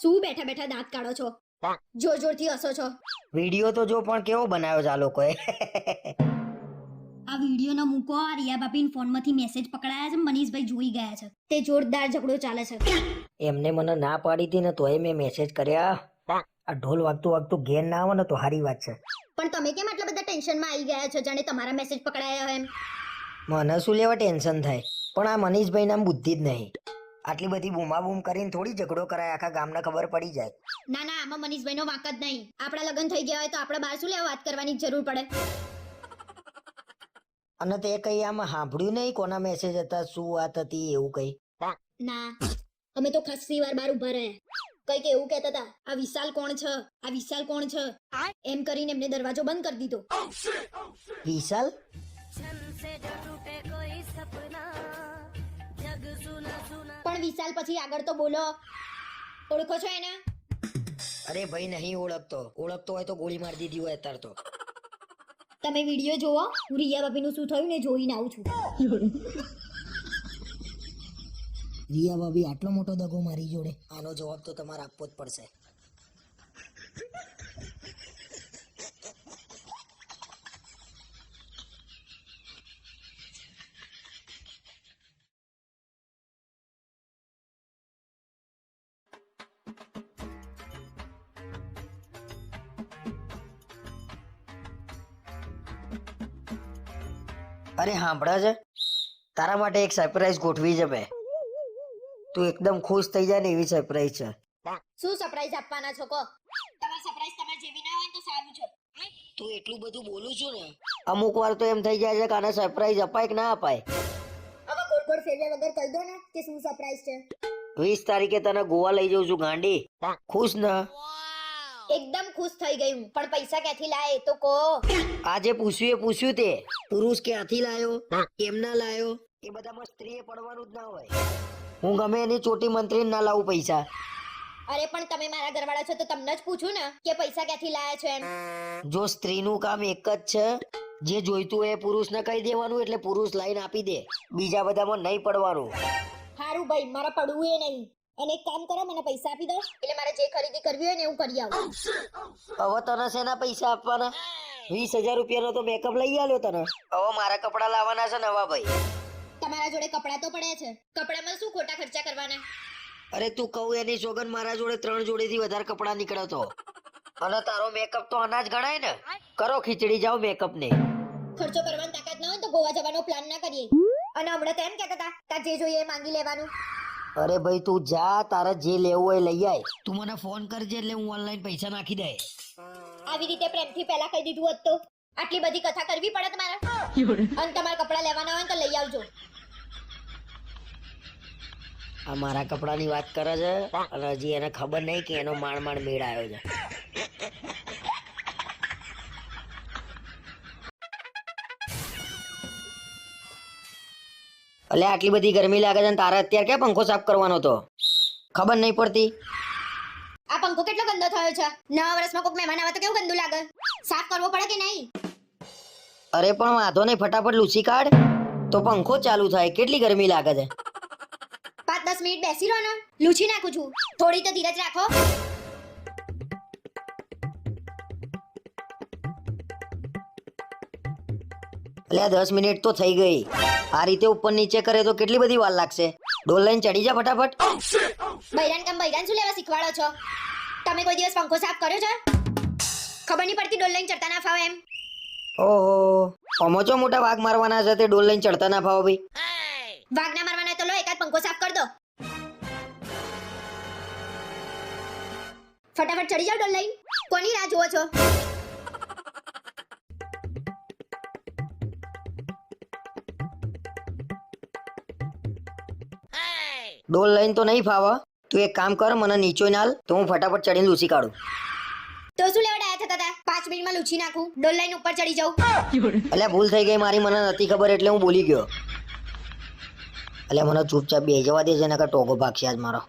શું બેઠા બેઠા દાંત કાઢો છો? જોર જોરથી હસો છો. વીડિયો તો જો પણ કેવો બનાવ્યો છે આ લોકોએ. આ વીડિયો ન મૂકો આ રિયા બાપીન ફોનમાંથી મેસેજ પકડાયા છે મનીષભાઈ જોઈ ગયા છે. તે જોરદાર ઝઘડો ચાલે છે. એમને મને ના પાડી હતી ને તોય મેં મેસેજ કર્યા. આ ઢોલ વાગતું વાગતું ઘેર ના આવે ને તો સારી વાત છે. પણ તમે કેમ આટલા બધા ટેન્શનમાં આવી ગયા છો જાણે તમારા મેસેજ પકડાયા હોય એમ? મને શું લેવા ટેન્શન થાય? પણ આ મનીષભાઈ નામ બુદ્ધિ જ નહીં. આટલી બધી બૂમા બૂમ કરીને થોડી ઝઘડો કરાય આખા ગામને ખબર પડી જાય. ના ના આમાં મનીષભાઈનો વાંક જ નહીં. આપણા લગ્ન થઈ ગયા હોય તો આપણે બહાર શું લેવા વાત કરવાની જરૂર પડે? અને તે કઈ આમાં સાંભળ્યું નહીં કોના મેસેજ હતા શું વાત હતી એવું કઈ? ના અમે તો ખાસી વાર બહાર ઊભા રહ્યા. કંઈક એવું કહેતા હતા આ વિશાલ કોણ છે? આ વિશાલ કોણ છે? એમ કરીને એમને દરવાજો બંધ કરી દીધો. વિશાલ? પણ વિશાલ પછી આગળ તો બોલો. ઓળખો છો એને? અરે ભાઈ નહીં ઓળખતો. ઓળખતો હોય તો ગોળી મારી દીધી હોય અત્યારે તો. તમે વીડિયો જોવો હું રિયા ભાભીનું શું થયું ને જોઈને આવું છું. રિયા ભાભી આટલો મોટો દગો મારી જોડે. આનો જવાબ તો તમારે આપવો જ પડશે. અરે સાંભળે છે? તારા માટે એક સરપ્રાઈઝ ગોઠવી છે મેં તું એકદમ ખુશ થઈ જાય ને એવી સરપ્રાઈઝ છે. શું સરપ્રાઈઝ આપવાના છો કો તમારે સરપ્રાઈઝ તમારે જેવી ના હોય તો સારું છે. તું એટલું બધું બોલું છું ને. અમુક વાર તો એમ થઈ જાય છે કે આને સરપ્રાઈઝ અપાય કે ના અપાય. હવે ગોળ ફેરવ્યા વગર કહી દો ને કે શું સરપ્રાઈઝ છે. વીસ તારીખે તને ગોવા લઈ જઉં છું ગાંડી. ખુશ ને? એકદમ ખુશ થઈ ગઈ હું. પણ પૈસા ક્યાંથી લાય તો કહો. આજે પૂછ્યું એ પૂછ્યું તે. પુરુષ ક્યાંથી લાયો? કેમના લાયો? એ બધામાં સ્ત્રીએ પડવાનું જ ના હોય. હું ગમે એની ચોટી મંત્રી ના લાવું પૈસા. અરે પણ તમે મારા ઘરવાળા છો તો તમને જ પૂછું ને કે પૈસા ક્યાંથી લાયા છો એમ. જો સ્ત્રીનું કામ એક જ છે જે જોઈતું હોય એ પુરુષને કહી દેવાનું એટલે પુરુષ લાઈન આપી દે. બીજા બધામાં નહીં પડવાનું. સારું ભાઈ મારા પડવું એ નહીં. અને એક કામ કરો મને પૈસા આપી દો. એટલે મારે જે ખરીદી કરવી હોય ને હું કરી આવું. હવે તને શેના પૈસા આપવાના? વીસ હજાર રૂપિયાનો તો મેકઅપ લઈ આવ્યો તને. હવે મારા કપડા લાવવાના છે નવા ભાઈ. તમારા જોડે કપડાં તો પડ્યા છે. કપડામાં શું ખોટા ખર્ચા કરવાના? અરે તું કહું એની સોગન મારા જોડે ત્રણ જોડેથી વધારે કપડા નીકળતો. અને તારો મેકઅપ તો અનાજ ગણાય ને? કરો ખીચડી જાઓ મેકઅપ ને. ખર્ચો કરવાની તાકાત ના હોય તો ગોવા જવાનો પ્લાન ના કરીએ. અને હમણાં તો એમ કહેતા હતા કે જે જોઈએ એ માંગી લેવાનું. અરે ભાઈ તું જા તારે જે લેવું હોય લઈ આય. તું મને ફોન કરજે એટલે હું ઓનલાઈન પૈસા નાખી દે. આવી રીતે પ્રેમથી પહેલા કહી દીધું હોત તો. આટલી બધી કથા કરવી પડે તમારે? અને તમારે કપડા લેવાના હોય ને તો લઈ આવજો. આ મારા કપડાની વાત કરે છે અને હજી એને ખબર નહીં કે એનો માણ માણ મેળ આવ્યો છે. અલે આટલી બધી ગરમી લાગે છે ને તારે અત્યારે ક્યાં પંખો સાફ કરવાનો તો ખબર નહીં પડતી. આ પંખો કેટલો ગંદો થયો છે? નવા વર્ષમાં કોઈક મહેમાન આવે તો કેવું ગંદુ લાગે? સાફ કરવો પડે કે નહીં? અરે પણ વાંધો નહીં ફટાફટ લૂસી કાઢ. તો પંખો ચાલુ થાય. કેટલી ગરમી લાગે છે? પાંચ દસ મિનિટ બેસી રહો ને. લૂછી નાખું છું. થોડી તો ધીરજ રાખો. એટલે દસ મિનિટ તો થઈ ગઈ. આ રીતે ઉપર નીચે કરે તો કેટલી બધી વાર લાગશે? ડોલ લઈને ચડી જા ફટાફટ. બૈરાન કામ બૈરાન શું લેવા શીખવાડો છો? તમે કોઈ દિવસ પંખો સાફ કર્યો છે? ખબર નહીં પડતી ડોલ લઈને ચડતા ના ફાવે એમ. ઓહો. પમોચો મોટા વાઘ મારવાના છે તે ડોલ લઈને ચડતા ના ફાવો ભાઈ. વાઘ ના મારવાના તો લો એકાદ પંખો સાફ કર દો. ફટાફટ ચડી જાઓ ડોલ લઈને. કોની રાહ જુઓ છો? ડોલ લઈને તો નહીં ફાવા. તું એક કામ કર મને નીચો નાલ તો હું ફટાફટ ચડીને લૂસી કાઢું. તો શું લેવા ડાયા થતા હતા પાંચ મિનિટમાં લૂછી નાખું. ડોલ લઈને ઉપર ચડી જાઉં. એટલે ભૂલ થઈ ગઈ મારી મને નથી ખબર એટલે હું બોલી ગયો. એટલે મને ચૂપચાપ બે જવા દે છે નકર ટોગો ભાગશે આજ મારો.